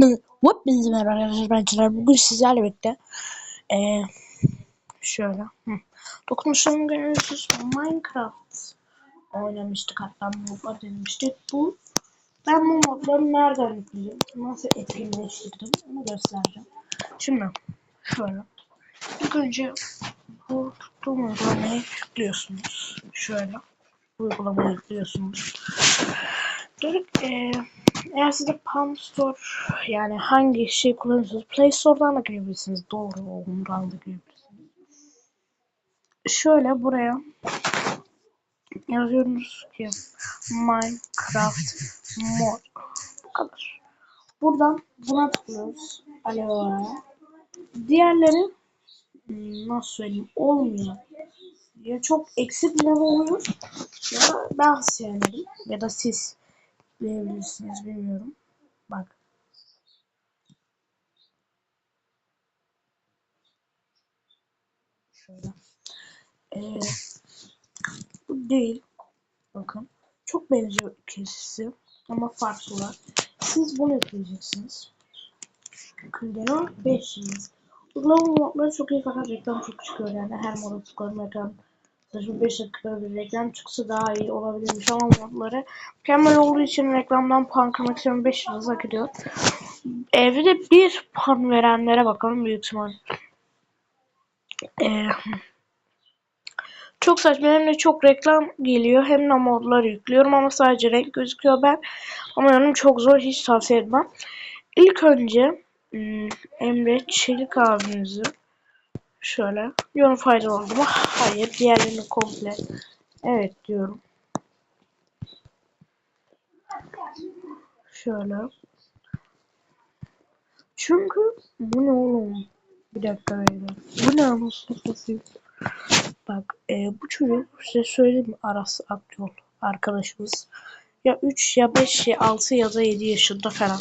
Hepinize merhaba arkadaşlar. Bugün sizlerle birlikte ee, şöyle hı. dokunuşlarımı görüyorsunuz Minecraft oynamıştık hatta modlar denemiştik. Bu ben bu modları nereden yükleyeceğim? Nasıl etkinleştirdim onu göstereceğim. Şimdi şöyle ilk önce bu tuttuğum uygulamayı yüklüyorsunuz. Şöyle uygulamayı yüklüyorsunuz. Direkt ee, eğer sizde Palm Store yani hangi şey kullanıyorsanız Play Store'dan da girebilirsiniz. Doğru ondan da girebilirsiniz. Şöyle buraya yazıyorsunuz ki Minecraft mod. Bu kadar. Buradan buna tıklıyoruz. Alo. Diğerleri hmm, nasıl söyleyeyim olmuyor. Ya çok eksik mod oluyor ya ben sevmedim ya da siz diyebilirsiniz bilmiyorum. Bak. Şöyle. Ee, bu değil. Bakın. Çok benziyor ikisi. Ama farklılar. Siz bunu yükleyeceksiniz. Kıldeno 5 yıldız. Uygulama modları çok iyi fakat reklam çok çıkıyor yani her moda tıkladım reklam. Saçma 5 dakikada bir reklam çıksa daha iyi olabilirmiş ama modları mükemmel olduğu için reklamdan puan kırmak istiyorum 5 yıldız hak ediyor. Evde bir puan verenlere bakalım büyük ihtimal. Ee, çok saçma hem de çok reklam geliyor hem de modlar yüklüyorum ama sadece renk gözüküyor ben. Ama yanım çok zor hiç tavsiye etmem. İlk önce hmm, Emre Çelik abimizi şöyle yorum faydalı oldu mu? Hayır diğerlerini komple evet diyorum. Şöyle. Çünkü bu ne oğlum? Bir dakika beyler. Bu ne anasını satayım? Bak e, bu çocuk size söyleyeyim mi? Aras Akyol arkadaşımız. Ya 3 ya 5 ya 6 ya da 7 yaşında falan.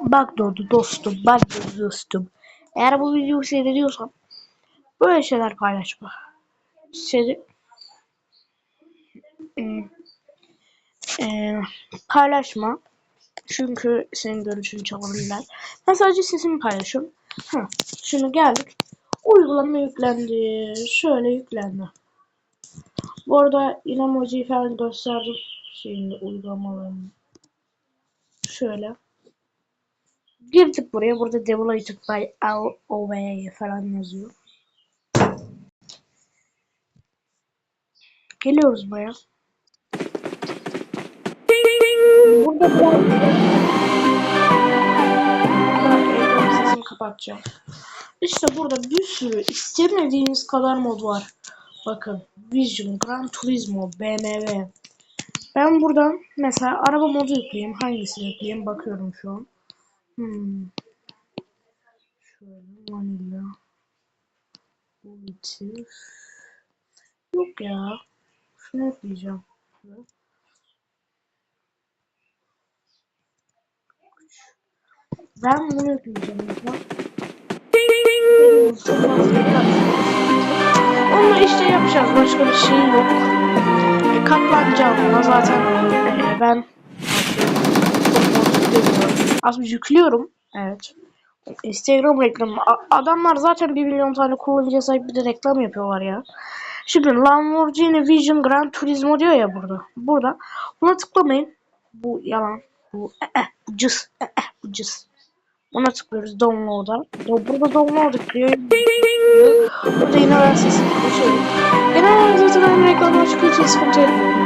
Bak doğdu dostum. Bak doğdu dostum. Eğer bu videoyu seyrediyorsan böyle şeyler paylaşma. Seni e, paylaşma. Çünkü senin görüşünü çalabilirler. Ben sadece sesimi paylaşıyorum. Şimdi geldik. Uygulama yüklendi. Şöyle yüklendi. Bu arada emoji falan gösterdim. Şimdi uygulamalarını. Şöyle. Girdik buraya. Burada Devilated by LOV falan yazıyor. Geliyoruz buraya. Burada biraz sesimi kapatacağım. İşte burada bir sürü istemediğiniz kadar mod var. Bakın Vision, Gran Turismo, BMW. Ben buradan mesela araba modu yükleyeyim. Hangisini yükleyeyim bakıyorum şu an. Hmm. Şöyle vanilla. Ulti. Yok ya. Şunu yükleyeceğim. Ben bunu yükleyeceğim. Onu işte yapacağız. Başka bir şey yok. E, katlanacağım buna zaten. E, ben aslında yüklüyorum. Evet. Instagram reklamı. Adamlar zaten 1 milyon tane kullanıcıya sahip bir de reklam yapıyorlar ya. Şimdi Lamborghini Vision Gran Turismo diyor ya burada. Burada. Buna tıklamayın. Bu yalan. Bu eh, bu cız. Eh, eh, bu cız. Ona tıklıyoruz download'a. Burada download diyor. Burada yine ben sesini açıyorum. Genel olarak zaten reklamlar çıkıyor için sıkıntı etmiyorum.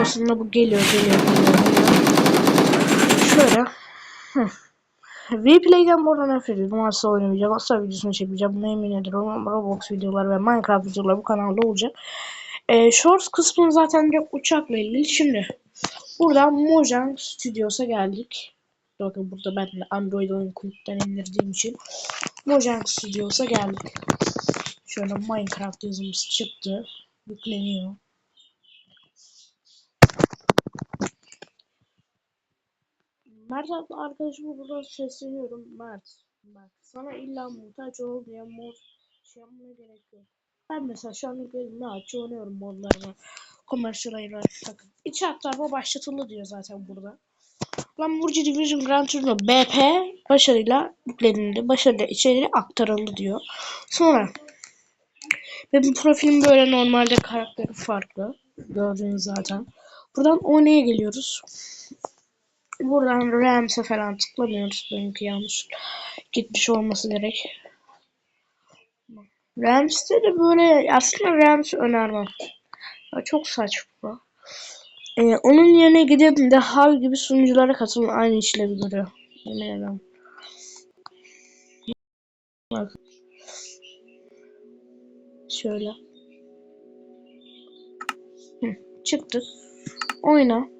Sonrasında bu geliyor geliyor geliyor. Şöyle. Vplay'den bu arada nefret ediyorum. Asla oynamayacağım. Asla videosunu çekmeyeceğim. Buna emin ederim. Roblox videoları ve Minecraft videoları bu kanalda olacak. Ee, Shorts kısmı zaten direkt uçakla ilgili. Şimdi buradan Mojang Studios'a geldik. Bakın burada ben de Android oyun kulüpten indirdiğim için Mojang Studios'a geldik. Şöyle Minecraft yazımız çıktı. Yükleniyor. Mert adlı arkadaşımı burada sesleniyorum. Mert, Mert. Sana illa muhtaç ol diye mod şey gerek yok. Ben mesela şu an ne aç oynuyorum modlarını. Commercial ayırlar sakın. İçi aktarma başlatıldı diyor zaten burada. Lamborghini Division Gran Turismo BP başarıyla yüklenildi. Başarıyla içeriye aktarıldı diyor. Sonra benim profilim böyle normalde karakteri farklı. Gördüğünüz zaten. Buradan oynaya geliyoruz. Buradan Rams'e falan tıklamıyoruz. Benimki yanlış gitmiş olması gerek. Rams'te de böyle aslında Rams önermem. Ya çok saçma. Ee, onun yerine gidip de hal gibi sunuculara katılın aynı işlevi görüyor. Yemin. Bak. Şöyle. Hı, çıktık. Oyna.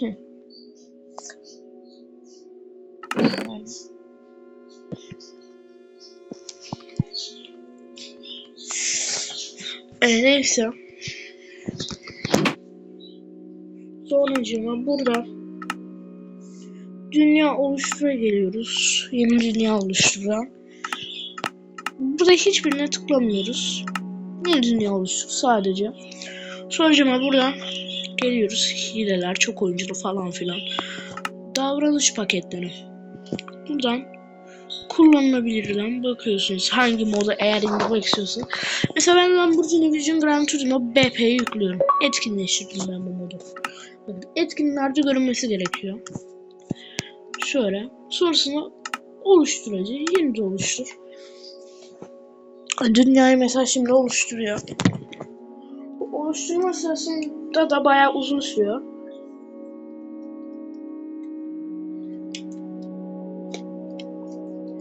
E, neyse. Sonracığıma burada dünya oluştura geliyoruz. Yeni dünya oluşturan. Burada hiçbirine tıklamıyoruz. Yeni dünya oluştur sadece. Sonracığıma buradan geliyoruz. Hileler, çok oyunculu falan filan. Davranış paketleri. Buradan kullanılabilirden bakıyorsunuz. Hangi moda eğer indirmek istiyorsanız. Mesela ben Lamborghini Vision Gran Turismo BP'yi yüklüyorum. Etkinleştirdim ben bu modu. Etkinlerde görünmesi gerekiyor. Şöyle. Sonrasında oluşturucu. Yeni de oluştur. Dünyayı mesela şimdi oluşturuyor. Oluşturma sırasında da bayağı uzun sürüyor.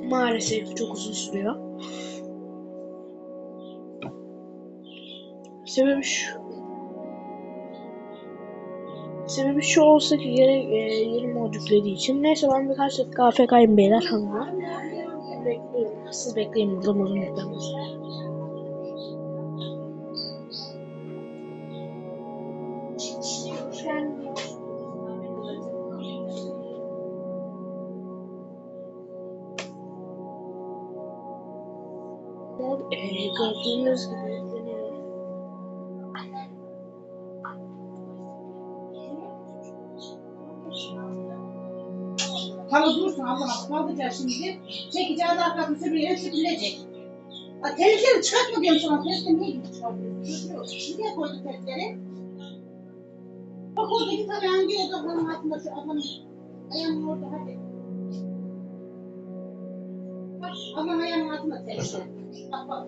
Maalesef çok uzun sürüyor. Sebebi şu. Sebebi şu olsa ki gerek e, yeni mod yüklediği için. Neyse ben birkaç dakika AFK'yim beyler hanımlar. Bekliyorum. Siz bekleyin burada modun yüklenmesi. Gördüğünüz gibi yükleniyor. Halı dursun Allah kaldıracak şimdi. Çekeceği de arkasını sürüyor, sürülecek. Ha, Tehlikeli çıkartma diyorum sana. Testi niye gibi çıkartıyorsun? Niye koyduk testleri? Bak orada iki tane hangi odakların altında şu adamın ayağının orada hadi. Bak adamın ayağının altında testi. Bak bak.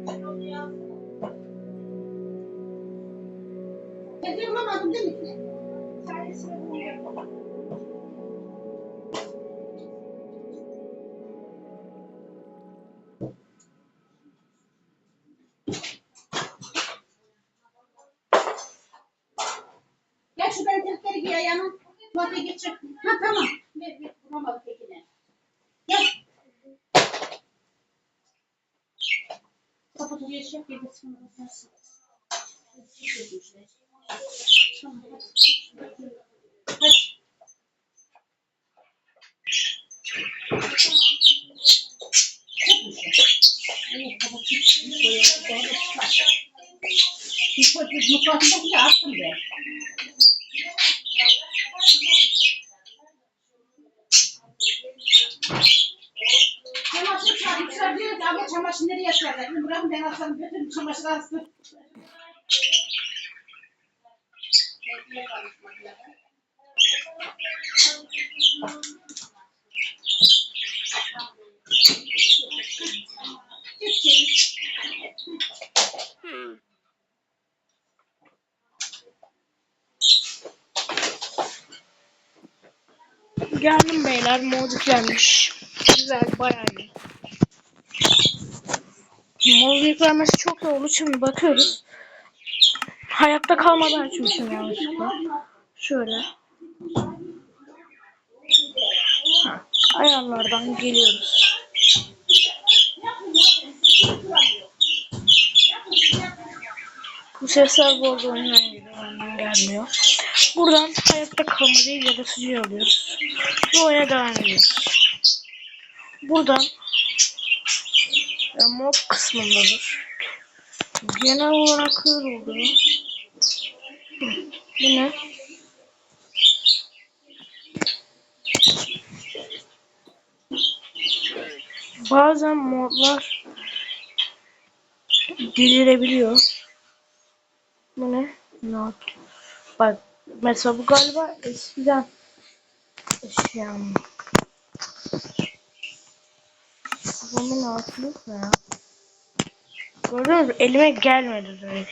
Kapatı bir şey yap. Bir de sonra bakarsın. Tamam. hadi. Hadi. Evet, kapatayım. Koyalım. Mutfakta çamaşır nereye? Dedim, Bırakın ben aslanım götürün çamaşır astım. Geldim beyler mod yüklenmiş. Güzel bayağı iyi. Mod yüklenmesi çok da oldu şimdi bakıyoruz. Hayatta kalmadan açmışım yanlışlıkla. Şöyle. Ha, ayarlardan geliyoruz. Bu sesler bu arada oyundan gelmiyor. Buradan hayatta kalma değil yaratıcı alıyoruz. Ve oyuna devam ediyoruz. Buradan ya, mod kısmındadır. Genel olarak. Hı, Bu ne? Bazen modlar delirebiliyor. Bu ne? Not. Bak mesela bu galiba eskiden eşyam. Bunun altlık ne ya? Gördünüz mü? Elime gelmedi direkt.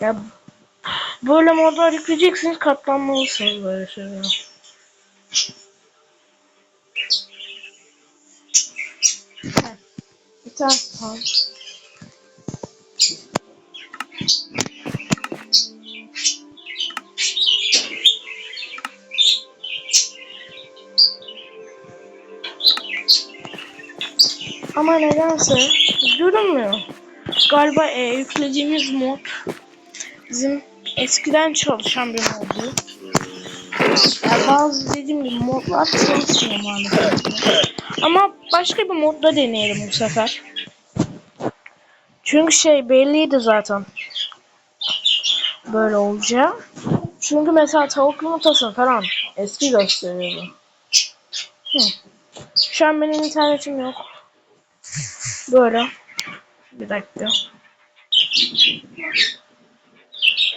Ya böyle modlar yükleyeceksiniz katlanmalısınız böyle. Heh, Bir tane Ama nedense görünmüyor. Galiba e, yüklediğimiz mod bizim eskiden çalışan bir moddu. Yani bazı dediğim gibi modlar çalışmıyor maalesef. Ama başka bir modda deneyelim bu sefer. Çünkü şey belliydi zaten. Böyle olacağı. Çünkü mesela tavuk yumurtası falan eski gösteriyordu. Hı. Şu an benim internetim yok. Böyle. Bir dakika.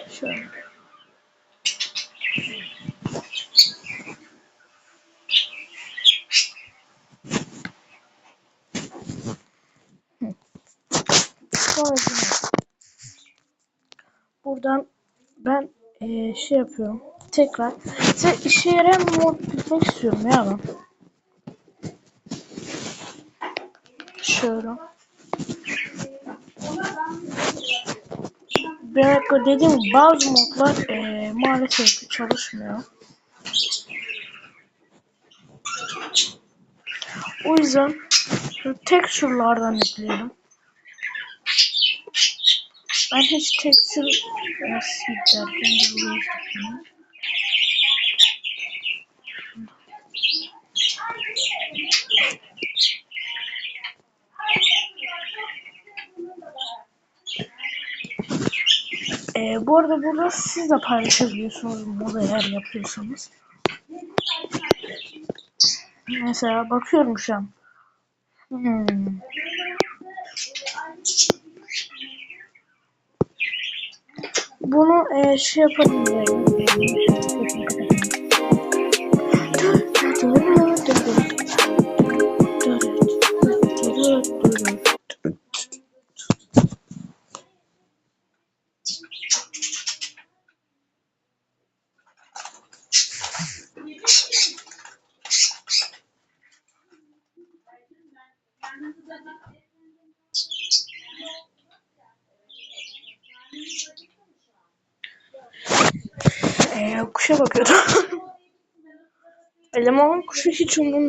Şöyle. Buradan ben eee, şey yapıyorum. Tekrar. Size işe yarayan mod bilmek istiyorum ya ben. Demek ki dediğim bazı modlar eee, maalesef çalışmıyor. O yüzden şu texture'lardan ekleyelim. Ben hiç texture nasıl derken de burayı yapıyorum. Ee, bu arada burada siz de paylaşabiliyorsunuz moda eğer yapıyorsanız. Mesela bakıyorum şu an. Hmm. Bunu e, şey yapabilirim.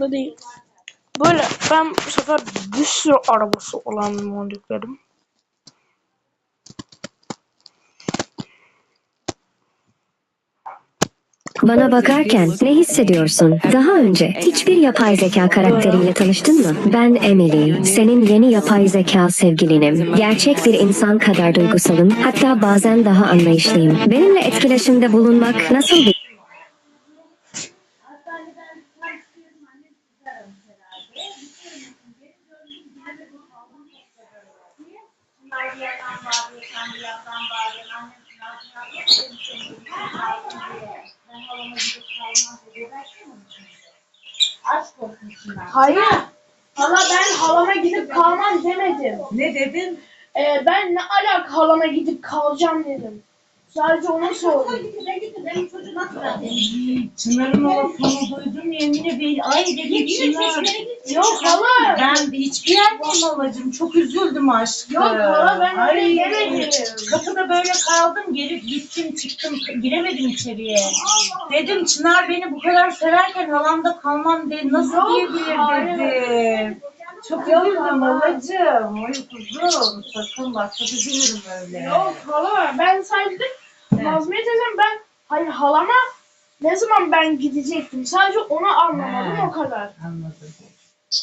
Umurumda değil. Böyle ben bu sefer bir sürü arabası olan yükledim. Bana bakarken ne hissediyorsun? Daha önce hiçbir yapay zeka karakteriyle tanıştın mı? Ben Emily, senin yeni yapay zeka sevgilinim. Gerçek bir insan kadar duygusalım, hatta bazen daha anlayışlıyım. Benimle etkileşimde bulunmak nasıl bir Hayır. Hala ben halama gidip kalmam demedim. Ne dedin? Ee, ben ne alaka halama gidip kalacağım dedim. Sadece onu sordum. Çınar'ın o lafını duydum yemin ederim. Ay dedim Çınar. Yok hala. Ben hiçbir yerdeyim halacığım. Çok üzüldüm aşkım. Yok hala ben öyle Ay, yemedim. Kapıda böyle kaldım. Geri gittim çıktım. Giremedim içeriye. Dedim Çınar beni bu kadar severken halamda kalmam de nasıl Yok, diyebilir hayır. dedim. Çok üzüldüm hala. halacığım. Ay kuzum sakın bak çok üzülürüm öyle. Yok hala ben sadece Nazmiye teyzem ben hayır halama ne zaman ben gidecektim sadece onu anlamadım Ha. o kadar. Anladım.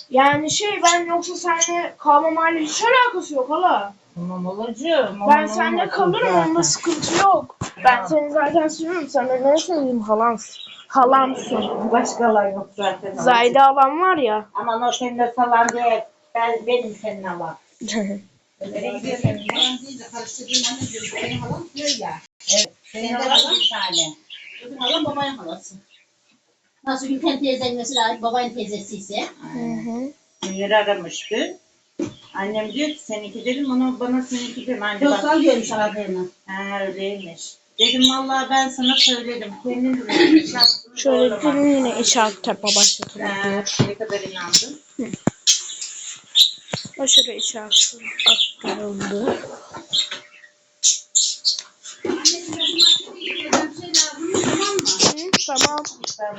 Yani şey ben yoksa seninle kalmamayla hiç alakası yok hala. Tamam olacağım. Ben seninle kalırım onda sıkıntı yok. Ben seni zaten seviyorum. Sen de ne seveyim halansın. Halamsın. Başkalar yok zaten. Zayda halam var ya. Aman o senin de salan değil. Ben, benim senin alan. Nereye gidiyorsun? Ben değil de karıştırdığım anne diyorum. Benim halam diyor ya. Senin Senin alan halan bir tane. Benim halam babanın halası. Nasıl Gülten teyzen mesela babanın teyzesi ise. Hı hı. Münir aramıştı. Annem diyor ki seninki dedim ona bana seninki dedim. Anne bak. Yoksa diyormuş aradığını. Ha öyleymiş. Dedim vallahi ben sana söyledim. Kendin de Şöyle dedim yine içeride tapa diyor. ne kadar inandın? Aşırı içeride aktarıldı. Anneciğim ben bunu bir şey lazım tamam mı? Hı, tamam. Ben.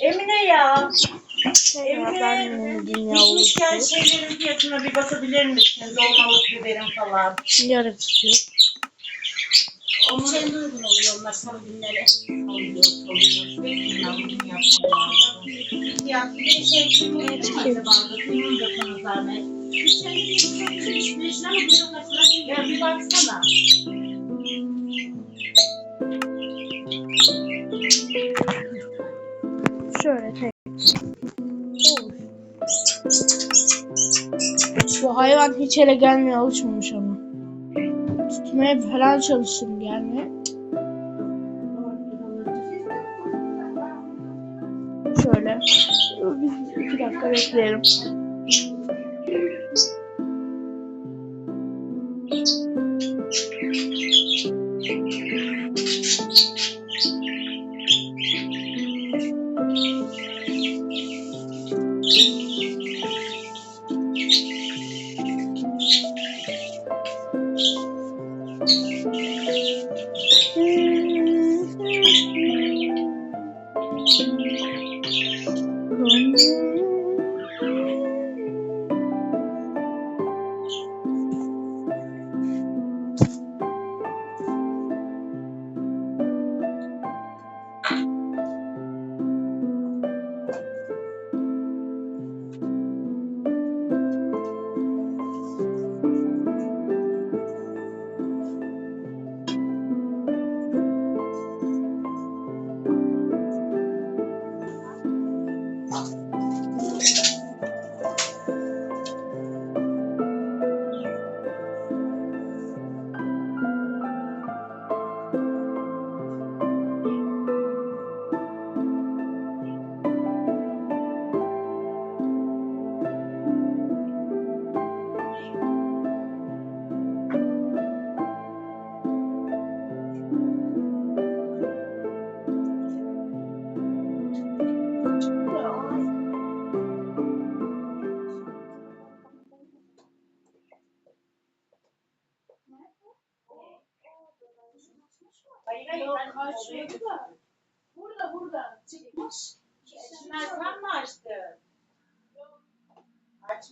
Emine ya. Ben yine dünya Gitmişken oluştu. şeylerin fiyatına bir bakabilir misiniz? Olmalık biberim falan. İstiyor. Onun şeyinde uygun oluyor onlar salı günleri. Oluyor, oluyor. Ben. Ya bir şey Dedim acaba da senin de sana zahmet. Şöyle tek. Bu hayvan hiç ele gelmeye alışmamış ama. Tutmaya falan çalıştım gelmeye. Şöyle. Biz iki dakika bekleyelim.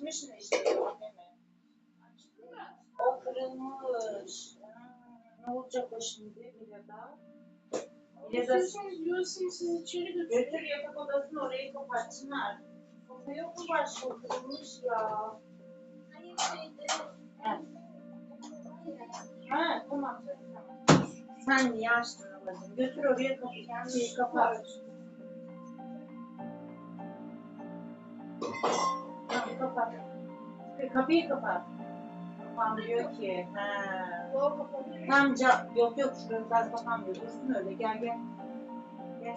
Açmışsın işte. değil mi? O kırılmış. Ha, Ne olacak o şimdi? Bir de İstiyorsanız diyorsunuz siz içeri götürün. götür yatak odasını orayı kapat Çınar. Kapı yok mu başka O kırılmış ya? Ha. Ha tamam canım, tamam. Sen niye açtın ablacığım? Götür oraya kapı kendini kapat. Kapat. Kapıyı kapat. Kapanmıyor ki. Ha. Yok kapanıyor. Tam ca yok yok şurası biraz kapanmıyor. Dursun öyle gel gel. Gel.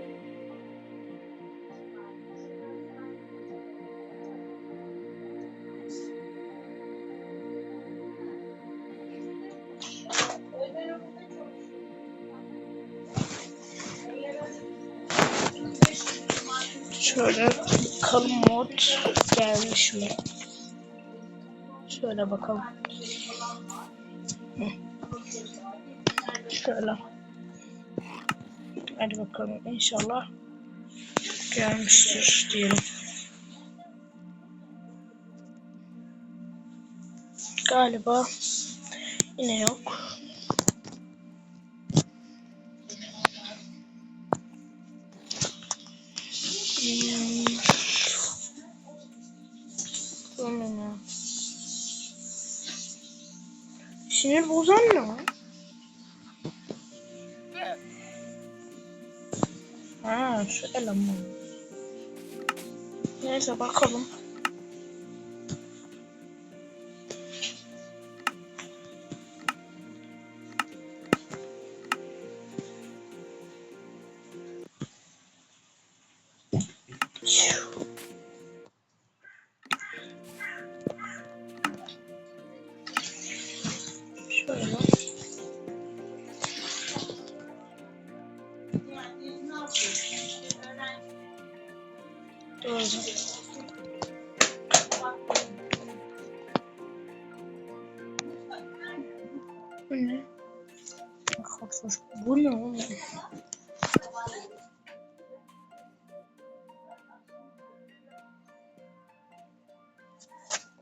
Şöyle kalın mod gelmiş mi? Şöyle bakalım. Şöyle. Hadi bakalım inşallah gelmiştir diyelim. Galiba yine yok. Bozan ne? Ha şu eleman. Neyse bakalım.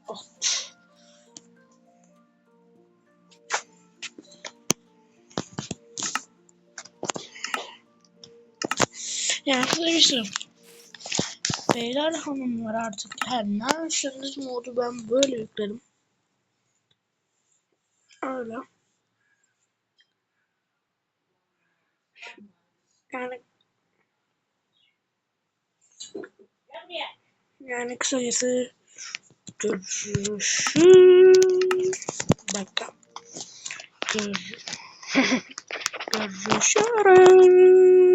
Oh. Ya arkadaşlar Beyler hanımlar artık her ne yapıyorsunuz modu ben böyle yükledim. Öyle. Yani yani kısacası görüşürüz. Dakika. Gör- Görüşürüz.